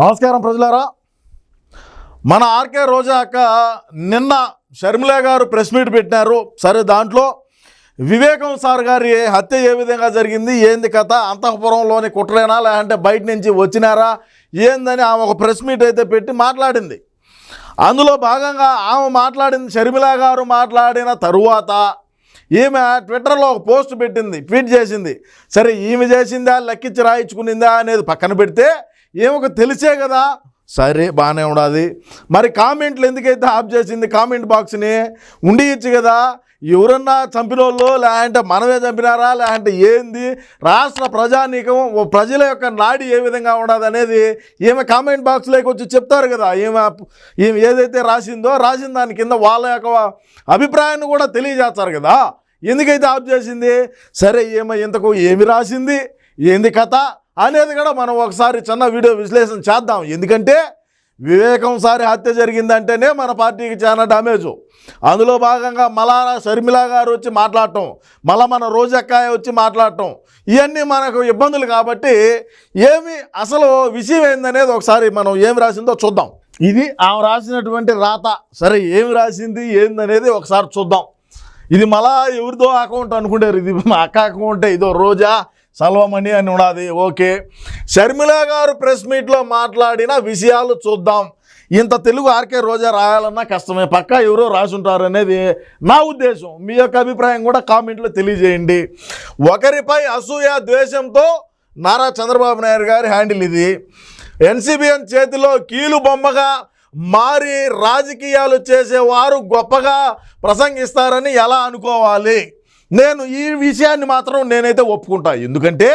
నమస్కారం ప్రజలారా. మన ఆర్కే రోజా అక్క నిన్న షర్మిలే గారు ప్రెస్ మీట్ పెట్టినారు. సరే దాంట్లో వివేకం సార్ గారి హత్య ఏ విధంగా జరిగింది ఏంది కథ అంతఃపురంలోని కుట్రేనా లేదంటే బయట నుంచి వచ్చినారా ఏందని ఆమె ఒక ప్రెస్ మీట్ అయితే పెట్టి మాట్లాడింది. అందులో భాగంగా ఆమె మాట్లాడింది షర్మిలా గారు మాట్లాడిన తరువాత ఈమె ట్విట్టర్లో ఒక పోస్ట్ పెట్టింది ట్వీట్ చేసింది. సరే ఈమె చేసిందా లెక్కించి రాయించుకునిందా అనేది పక్కన పెడితే ఈమెకు తెలిసే కదా? సరే బాగానే ఉండదు. మరి కామెంట్లు ఎందుకైతే ఆఫ్ చేసింది? కామెంట్ బాక్స్ని ఉండియచ్చు కదా? ఎవరన్నా చంపిన వాళ్ళు లేదంటే మనమే చంపినారా? లేదంటే ఏంది? రాష్ట్ర ప్రజానీకం ఓ ప్రజల యొక్క నాడి ఏ విధంగా ఉండదు అనేది ఈమె కామెంట్ బాక్స్లోకి వచ్చి చెప్తారు కదా. ఈమె ఈమె ఏదైతే రాసిందో రాసిన దాని కింద వాళ్ళ యొక్క అభిప్రాయాన్ని కూడా తెలియజేస్తారు కదా. ఎందుకైతే ఆఫ్ చేసింది? సరే ఏమో ఇంతకు ఏమి రాసింది? ఏంది కథ? అనేది కూడా మనం ఒకసారి చిన్న వీడియో విశ్లేషణ చేద్దాం. ఎందుకంటే వివేకం సారి హత్య జరిగిందంటేనే మన పార్టీకి చాలా డామేజు అందులో భాగంగా మలారా షర్మిల గారు వచ్చి మాట్లాడటం మళ్ళా మన రోజక్కాయ వచ్చి మాట్లాడటం ఇవన్నీ మనకు ఇబ్బందులు కాబట్టి ఏమి అసలు విషయం ఏందనేది ఒకసారి మనం ఏమి రాసిందో చూద్దాం. ఇది ఆమె రాసినటువంటి రాత. సరే ఏమి రాసింది ఏందనేది ఒకసారి చూద్దాం. ఇది మళ్ళా ఎవరిదో అకౌంట్ అనుకుంటారు. ఇది మా అక్క అకౌంటే ఇదో రోజా సల్వమణి అని ఉన్నది. ఓకే. షర్మిల గారు ప్రెస్ మీట్లో మాట్లాడిన విషయాలు చూద్దాం. ఇంత తెలుగు ఆర్కే రోజా రాయాలన్నా కష్టమే. పక్క ఎవరో రాసుంటారు అనేది నా ఉద్దేశం. మీ యొక్క అభిప్రాయం కూడా కామెంట్లో తెలియజేయండి. ఒకరిపై అసూయ ద్వేషంతో నారా చంద్రబాబు నాయుడు గారి హ్యాండిల్ ఇది. ఎన్సీబీఎన్ చేతిలో కీలు బొమ్మగా మారి రాజకీయాలు చేసేవారు గొప్పగా ప్రసంగిస్తారని ఎలా అనుకోవాలి? నేను ఈ విషయాన్ని మాత్రం నేనైతే ఒప్పుకుంటా. ఎందుకంటే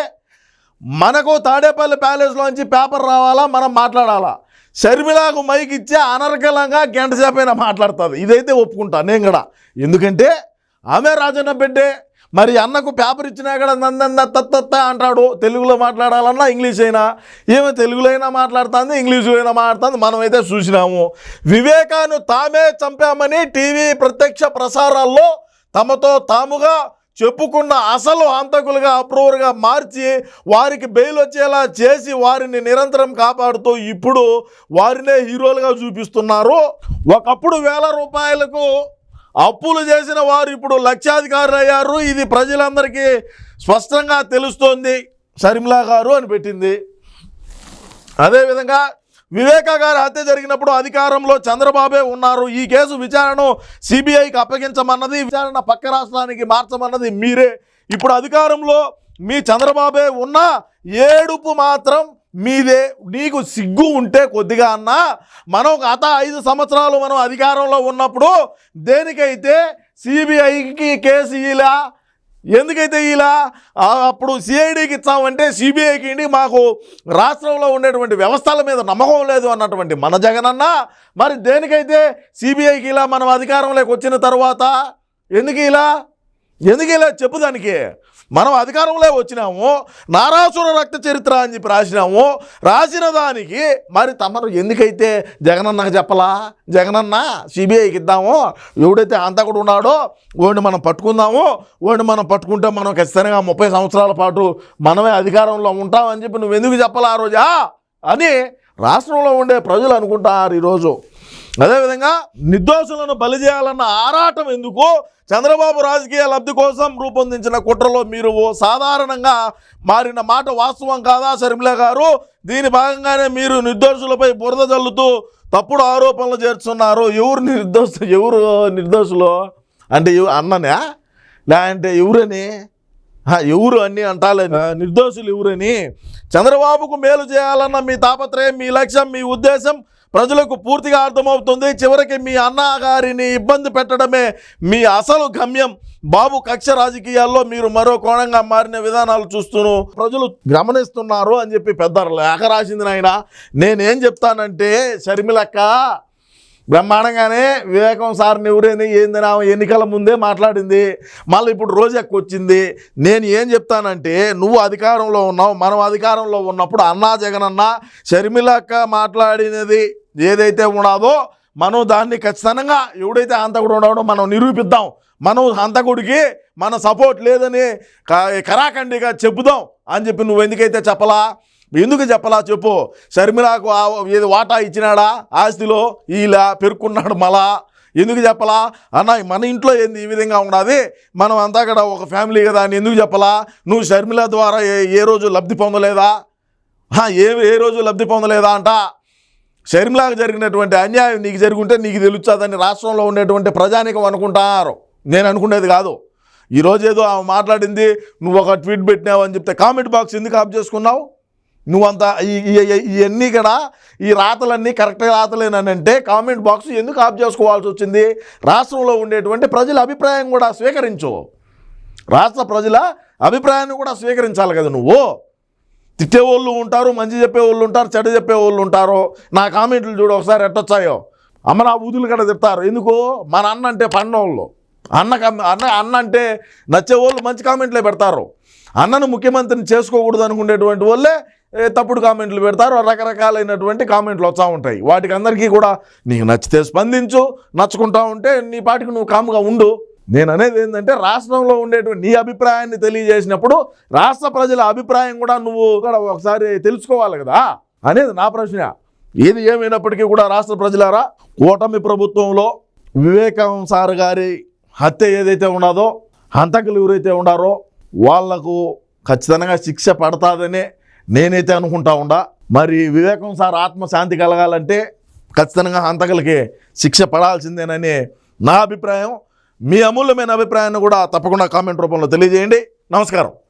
మనకు తాడేపల్లి ప్యాలెస్లోంచి పేపర్ రావాలా మనం మాట్లాడాలా. షర్మిలాకు మైక్ ఇచ్చే అనర్కలంగా గంట సేపైనా మాట్లాడుతుంది. ఇదైతే ఒప్పుకుంటా నేను కూడా. ఎందుకంటే ఆమె రాజన్న బిడ్డే మరి అన్నకు పేపర్ ఇచ్చినా కూడా నందన్న తత్త అంటాడు. తెలుగులో మాట్లాడాలన్నా ఇంగ్లీష్ అయినా. ఏమో తెలుగులో అయినా మాట్లాడుతుంది ఇంగ్లీషులో అయినా మాట్లాడుతుంది మనమైతే చూసినాము. వివేకాను తామే చంపామని టీవీ ప్రత్యక్ష ప్రసారాల్లో తమతో తాముగా చెప్పుకున్న అసలు హంతకులుగా అప్రూవర్గా మార్చి వారికి బెయిల్ వచ్చేలా చేసి వారిని నిరంతరం కాపాడుతూ ఇప్పుడు వారినే హీరోలుగా చూపిస్తున్నారు. ఒకప్పుడు వేల రూపాయలకు అప్పులు చేసిన వారు ఇప్పుడు లక్షాధికారులు అయ్యారు ఇది ప్రజలందరికీ స్పష్టంగా తెలుస్తోంది. షర్మిలా గారు అని పెట్టింది. అదేవిధంగా వివేక గారి హత్య జరిగినప్పుడు అధికారంలో చంద్రబాబే ఉన్నారు. ఈ కేసు విచారణను సిబిఐకి అప్పగించమన్నది విచారణ పక్క రాష్ట్రానికి మార్చమన్నది మీరే. ఇప్పుడు అధికారంలో మీ చంద్రబాబే ఉన్న ఏడుపు మాత్రం మీదే. నీకు సిగ్గు ఉంటే కొద్దిగా అన్నా మనం గత ఐదు సంవత్సరాలు మనం అధికారంలో ఉన్నప్పుడు దేనికైతే సిబిఐకి కేసు ఇలా ఎందుకైతే ఇలా? అప్పుడు సిఐడికి ఇచ్చామంటే సిబిఐకి ఇండి మాకు రాష్ట్రంలో ఉండేటువంటి వ్యవస్థల మీద నమ్మకం లేదు అన్నటువంటి మన జగనన్న. మరి దేనికైతే సిబిఐకి ఇలా మనం అధికారంలోకి వచ్చిన తర్వాత? ఎందుకు ఇలా? ఎందుకు ఇలా చెప్పు దానికి? మనం అధికారంలో వచ్చినాము నారాసుర రక్త చరిత్ర అని చెప్పి రాసినాము రాసిన దానికి మరి తమరు ఎందుకైతే జగనన్నకు చెప్పలా? జగనన్న సిబిఐకి ఇద్దాము ఎవడైతే కూడా ఉన్నాడో వాడిని మనం పట్టుకుందాము వాడిని మనం పట్టుకుంటే మనం ఖచ్చితంగా ముప్పై సంవత్సరాల పాటు మనమే అధికారంలో ఉంటామని చెప్పి నువ్వు ఎందుకు చెప్పలా ఆ రోజా? అని రాష్ట్రంలో ఉండే ప్రజలు అనుకుంటారు ఈరోజు. అదేవిధంగా నిర్దోషులను బలి చేయాలన్న ఆరాటం ఎందుకు? చంద్రబాబు రాజకీయ లబ్ధి కోసం రూపొందించిన కుట్రలో మీరు సాధారణంగా మారిన మాట వాస్తవం కాదా షర్మిల గారు? దీని భాగంగానే మీరు నిర్దోషులపై బురద జల్లుతూ తప్పుడు ఆరోపణలు చేస్తున్నారు. ఎవరు నిర్దోష ఎవరు నిర్దోషులు? అంటే అన్ననే? లేదంటే ఎవరని? ఎవరు అన్ని అంటాలే? నిర్దోషులు ఎవరని? చంద్రబాబుకు మేలు చేయాలన్న మీ తాపత్రయం మీ లక్ష్యం మీ ఉద్దేశం ప్రజలకు పూర్తిగా అర్థమవుతుంది. చివరికి మీ అన్న గారిని ఇబ్బంది పెట్టడమే మీ అసలు గమ్యం. బాబు కక్ష రాజకీయాల్లో మీరు మరో కోణంగా మారిన విధానాలు చూస్తూను. ప్రజలు గమనిస్తున్నారు అని చెప్పి పెద్ద లేఖ రాసింది నాయన. నేనేం చెప్తానంటే షర్మిలక్క బ్రహ్మాండంగానే వివేకం సార్ని ఎవరేని ఏందని ఆమె ఎన్నికల ముందే మాట్లాడింది. మళ్ళీ ఇప్పుడు రోజెక్కి వచ్చింది. నేను ఏం చెప్తానంటే నువ్వు అధికారంలో ఉన్నావు మనం అధికారంలో ఉన్నప్పుడు అన్నా జగనన్న షర్మిలక్క మాట్లాడినది ఏదైతే ఉన్నదో మనం దాన్ని ఖచ్చితంగా ఎవడైతే హంతకుడు ఉన్నాడో మనం నిరూపిద్దాం. మనం హంతకుడికి మన సపోర్ట్ లేదని క- కరాఖండిగా చెబుదాం అని చెప్పి నువ్వు ఎందుకైతే చెప్పలా? ఎందుకు చెప్పలా చెప్పు? షర్మిలాకు ఆ- ఏది వాటా ఇచ్చినాడా? ఆస్తిలో ఇలా పెరుక్కున్నాడు మళ్ళా. ఎందుకు చెప్పలా? అన్న మన ఇంట్లో ఏంది ఈ విధంగా ఉన్నది? మనం అంతా కూడా ఒక ఫ్యామిలీ కదా అని ఎందుకు చెప్పలా? నువ్వు షర్మిల ద్వారా ఏ ఏ రోజు లబ్ధి పొందలేదా? ఏ ఏ రోజు లబ్ధి పొందలేదా అంట? షర్మిలాకు జరిగినటువంటి అన్యాయం నీకు జరుగుంటే నీకు తెలుస్తుందని రాష్ట్రంలో ఉండేటువంటి ప్రజానికం అనుకుంటారు. నేను అనుకునేది కాదు. ఈరోజు ఏదో ఆమె మాట్లాడింది నువ్వు ఒక ట్వీట్ పెట్టినావు అని చెప్తే కామెంట్ బాక్స్ ఎందుకు ఆఫ్ చేసుకున్నావు? నువ్వంత ఇవన్నీ కూడా ఈ రాతలన్నీ కరెక్ట్గా రాతలేనంటే కామెంట్ బాక్స్ ఎందుకు ఆఫ్ చేసుకోవాల్సి వచ్చింది? రాష్ట్రంలో ఉండేటువంటి ప్రజల అభిప్రాయం కూడా స్వీకరించు. రాష్ట్ర ప్రజల అభిప్రాయాన్ని కూడా స్వీకరించాలి కదా నువ్వు. తిట్టేవాళ్ళు ఉంటారు మంచి చెప్పేవాళ్ళు ఉంటారు చెడ్డ చెప్పేవాళ్ళు ఉంటారు. నా కామెంట్లు చూడు ఒకసారి ఎట్టొచ్చాయో అమ్మ నా ఊదులు కూడా చెప్తారు ఎందుకు? మన అన్న అంటే పండోళ్ళు అన్న అన్న అన్న అంటే నచ్చేవాళ్ళు మంచి కామెంట్లే పెడతారు. అన్నను ముఖ్యమంత్రిని చేసుకోకూడదు అనుకునేటువంటి వాళ్ళే తప్పుడు కామెంట్లు పెడతారు. రకరకాలైనటువంటి కామెంట్లు వస్తూ ఉంటాయి. వాటికి అందరికీ కూడా నీకు నచ్చితే స్పందించు నచ్చుకుంటా ఉంటే నీ పాటికి నువ్వు కాముగా ఉండు. నేను అనేది ఏంటంటే రాష్ట్రంలో ఉండేటువంటి నీ అభిప్రాయాన్ని తెలియజేసినప్పుడు రాష్ట్ర ప్రజల అభిప్రాయం కూడా నువ్వు కూడా ఒకసారి తెలుసుకోవాలి కదా? అనేది నా ప్రశ్న. ఏది ఏమైనప్పటికీ కూడా రాష్ట్ర ప్రజలారా కూటమి ప్రభుత్వంలో వివేకం సార్ గారి హత్య ఏదైతే ఉన్నదో హంతకులు ఎవరైతే ఉన్నారో వాళ్ళకు ఖచ్చితంగా శిక్ష పడతాదనే నేనైతే అనుకుంటా ఉండా. మరి వివేకం సార్ ఆత్మశాంతి కలగాలంటే ఖచ్చితంగా హంతకులకి శిక్ష పడాల్సిందేనని నా అభిప్రాయం. మీ అమూల్యమైన అభిప్రాయాన్ని కూడా తప్పకుండా కామెంట్ రూపంలో తెలియజేయండి. నమస్కారం.